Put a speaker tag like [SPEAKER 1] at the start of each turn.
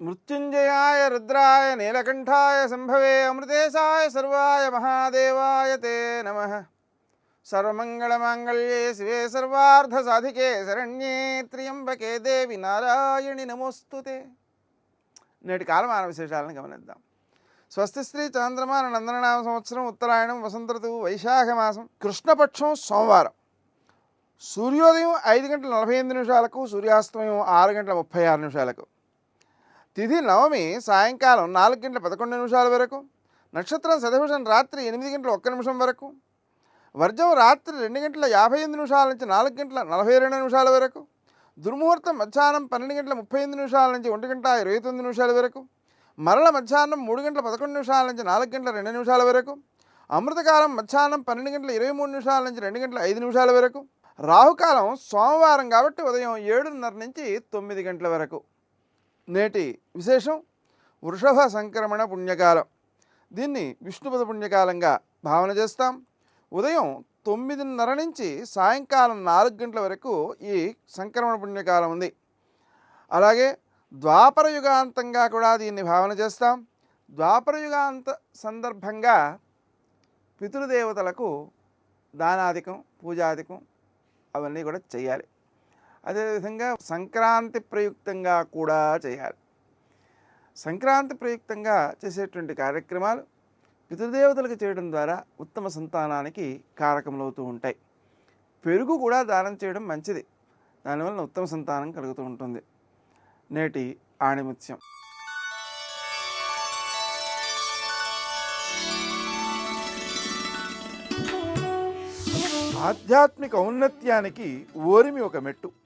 [SPEAKER 1] మృత్యుంజయాయ రుద్రాయ నీలకంఠాయ సంభవే అమృతేశాయ సర్వాయ మహాదేవాయ తే నమ. సర్వమంగళమాంగళ్యే శివే సర్వార్థసాధికే శరణ్యే త్ర్యంబకే దేవి నారాయణి నమోస్తుతే. నేటి కాలమాన విశేషాలను గమనిద్దాం. స్వస్తి శ్రీ చంద్రమాన నందననామ సంవత్సరం ఉత్తరాయణం వసంత ఋతువు వైశాఖ మాసం కృష్ణపక్షం సోమవారం. సూర్యోదయం ఐదు గంటల నలభై ఎనిమిది నిమిషాలకు సూర్యాస్తమయం ఆరు గంటల ముప్పై ఆరు నిమిషాలకు. తిథి నవమి సాయంకాలం నాలుగు గంటల పదకొండు నిమిషాల వరకు నక్షత్రం శతభిషం రాత్రి ఎనిమిది గంటల ఒక్క నిమిషం వరకు వర్జం రాత్రి రెండు గంటల యాభై ఎనిమిది నిమిషాల నుంచి నాలుగు గంటల నలభై రెండు నిమిషాల వరకు దుర్ముహూర్తం మధ్యాహ్నం పన్నెండు గంటల ముప్పై ఎనిమిది నిమిషాల నుంచి ఒంటి గంట ఇరవై తొమ్మిది నిమిషాల వరకు మరల మధ్యాహ్నం మూడు గంటల పదకొండు నిమిషాల నుంచి నాలుగు గంటల రెండు నిమిషాల వరకు అమృతకాలం మధ్యాహ్నం పన్నెండు గంటల ఇరవై మూడు నిమిషాల నుంచి రెండు గంటల ఐదు నిమిషాల వరకు రాహుకాలం సోమవారం కాబట్టి ఉదయం ఏడున్నర నుంచి తొమ్మిది గంటల వరకు. నేటి విశేషం వృషభ సంక్రమణ పుణ్యకాలం. దీన్ని విష్ణుపద పుణ్యకాలంగా భావన చేస్తాం. ఉదయం తొమ్మిదిన్నర నుంచి సాయంకాలం నాలుగు గంటల వరకు ఈ సంక్రమణ పుణ్యకాలం ఉంది. అలాగే ద్వాపర యుగాంతంగా కూడా దీన్ని భావన చేస్తాం. ద్వాపర యుగాంత సందర్భంగా పితృదేవతలకు దానాధికం పూజాధికం అవన్నీ కూడా చేయాలి. అదేవిధంగా సంక్రాంతి ప్రయుక్తంగా కూడా చేయాలి. సంక్రాంతి ప్రయుక్తంగా చేసేటువంటి కార్యక్రమాలు పితృదేవతలకు చేయడం ద్వారా ఉత్తమ సంతానానికి కారకములవుతూ ఉంటాయి. పెరుగు కూడా దానం చేయడం మంచిది. దానివల్ల ఉత్తమ సంతానం కలుగుతూ ఉంటుంది. నేటి ఆణిముత్యం. ఆధ్యాత్మిక ఔన్నత్యానికి ఓరిమి ఒక మెట్టు.